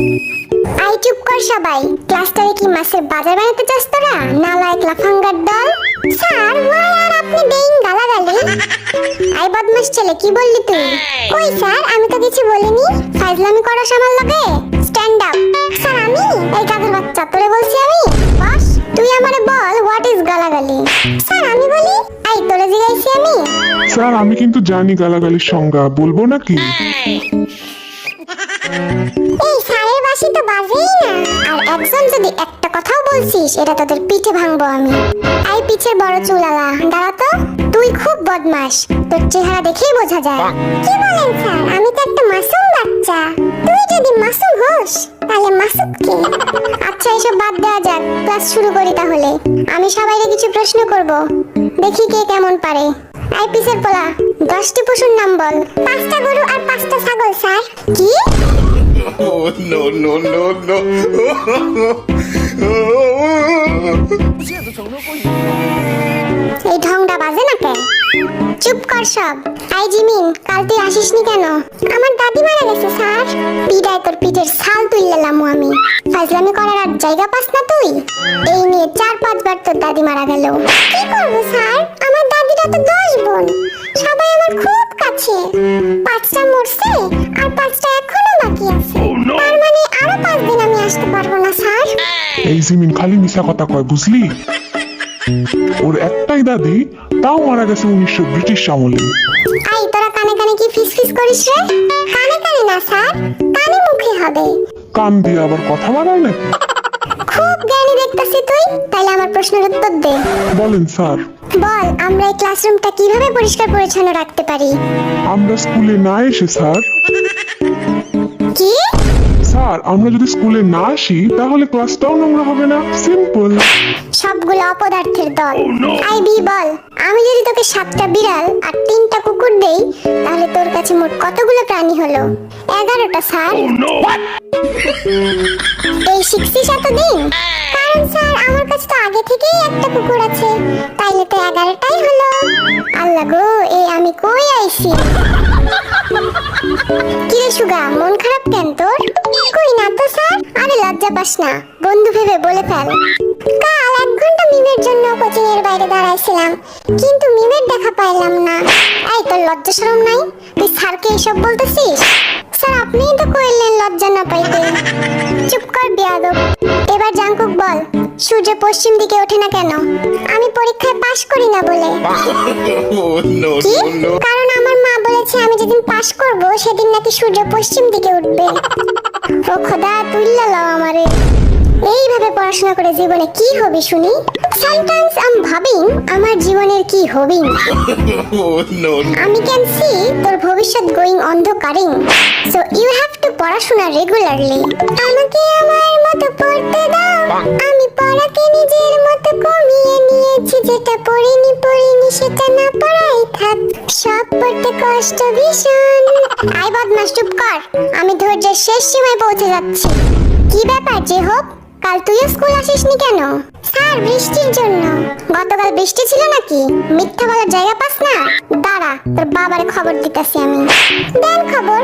I চুপ কর সবাই। ক্লাসটারে কি মাছের বাজার বানাতে চাস তোরা? নালায়ক লাফাঙ্গার দল? স্যার ওয়াই আর আপনি দেইন গালাগালি। আই বদমাস ছেলে কি বললি তুই? কই স্যার আমি তো কিছু বলিনি। ফাইজলামি করো আমার লগে? স্ট্যান্ড আপ স্যার আমি? এই কাজের বাচ্চা তোরে বলছি আমি? বস তুই আমারে বল হোয়াট ইজ গালাগালি? স্যার আমি বলি আই তোরে জিগাইছি আমি? স্যার আমি কিন্তু জানি গালাগালির সংজ্ঞা বলব নাকি? কথাও এটা তোদের পিঠে ভাঙবো আমি আই পিছের বড় চুলালা দাঁড়া তো তুই খুব বদমাস তোর চেহারা দেখেই বোঝা যায় কি বলেন স্যার আমি তো একটা মাসুম বাচ্চা তুই যদি মাসুম হোস তাহলে মাসুম কে আচ্ছা এসব বাদ দেওয়া যাক ক্লাস শুরু করি তাহলে আমি সবাইকে কিছু প্রশ্ন করব দেখি কে কেমন পারে আই পিছের পোলা দশটি পশুর নাম বল পাঁচটা গরু আর পাঁচটা ছাগল স্যার কি Oh no no no no! এই ঢংটা বাজে না কেন? চুপ কর সব। আই জিমিন, কাল তুই আসিসনি কেন? আমার দাদি মারা গেছে, স্যার। পিডায় তোর পিঠের ছাল তুললাম আমি। ফাজলামি করার আর জায়গা পাস না তুই? এই নিয়ে চার পাঁচবার তোর দাদি মারা গেল। কি করব, স্যার? আমার দাদিরা তো দশ বোন। সবাই আমার খুব কাছে। পাঁচটা মরছে আর পাঁচটা এই জিমিন খালি মিশা কথা কয় বুঝলি? ওর একটাই দাদি তাও মারা গেছে উনিশশো ব্রিটিশ আমলে। আই তোরা কানে কানে কি ফিস ফিস করিস রে? কানে কানে না স্যার কানে মুখে হবে। কান দিয়ে আবার কথা বাড়ায় নাকি? খুব জ্ঞানী দেখতাছি তুই আমার প্রশ্নের উত্তর দে। বলেন স্যার। বল আমরা এই ক্লাসরুমটা কীভাবে পরিষ্কার পরিচ্ছন্ন রাখতে পারি? আমরা স্কুলে না এসে স্যার। কি? স্যার, আমরা যদি স্কুলে না আসি, তাহলে ক্লাসটাও নোংরা হবে না। সিম্পল সবগুলো অপদার্থের দল। আই বি বল। আমি যদি তোকে সাতটা বিড়াল আর তিনটা কুকুর দেই, তাহলে তোর কাছে মোট কতগুলো প্রাণী হলো? এগারোটা, স্যার। এই শিখছিস এতদিন? কারণ, স্যার, আমার কাছে তো আগে থেকেই একটা কুকুর আছে। তাইলে তো এগারোটাই হলো। আল্লাহ গো এই আমি কই আইছি? কিরে সুগা মন খারাপ কেন তোর? কই না তো স্যার? আরে লজ্জা পাস না বন্ধু ভেবে বলে ফেল। কাল এক ঘণ্টা মিমের জন্য কোচিং এর বাইরে দাঁড়াইছিলাম কিন্তু মিমের দেখা পাইলাম না। এই তোর লজ্জা শরম নাই? তুই স্যারকে এসব বলতেছিস? স্যার আপনিই তো কইলেন লজ্জা না পাইতে। চুপ কর বিয়াদব। এবার জাঙ্কুক বল সূর্য পশ্চিম দিকে ওঠে না কেন? আমি পরীক্ষায় পাশ করি না বলে। কি! কারণ যেদিন পাশ করব সেদিন নাকি সূর্য পশ্চিম দিকে উঠবে। ও খোদা তুইল্লা লাও আমারে। এইভাবে পড়াশোনা করে জীবনে কি হবে শুনি? সামটাইমস আম ভাবিং আমার জীবনের কি হবিং Oh! আমি ক্যান সি তোর ভবিষ্যৎ গোয়িং অন্ধকারিং সো ইউ হ্যাভ টু পড়াশোনা রেগুলারলি আমাকে আমার মতো পড়তে দাও। আমি পড়াকে নিজের মতো কমিয়ে নিয়েছি যেটা পড়িনি পড়িনি সেটা না পড়াই থাক। পড়তে কষ্ট, ভীষণ। আই বদমাস, চুপ কর। আমি ধৈর্যের শেষ সীমায় পৌঁছে যাচ্ছি। কি ব্যাপার যে হোক কাল তুইও স্কুল আসিসনি কেন? স্যার, বৃষ্টির জন্য। গতকাল বৃষ্টি ছিল নাকি? মিথ্যা বলার জায়গা পাস না? দাঁড়া, তোর বাবার খবর দিতেছি আমি। দেন খবর।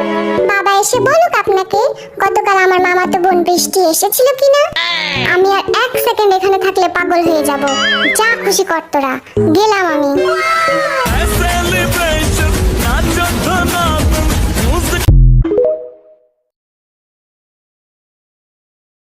বাবা এসে বলুক আপনাকে, গতকাল আমার মামাতো বোন বৃষ্টি এসেছিল কিনা? আমি আর এক সেকেন্ড এখানে থাকলে পাগল হয়ে যাব। যা খুশি কর তোরা। গেলাম আমি।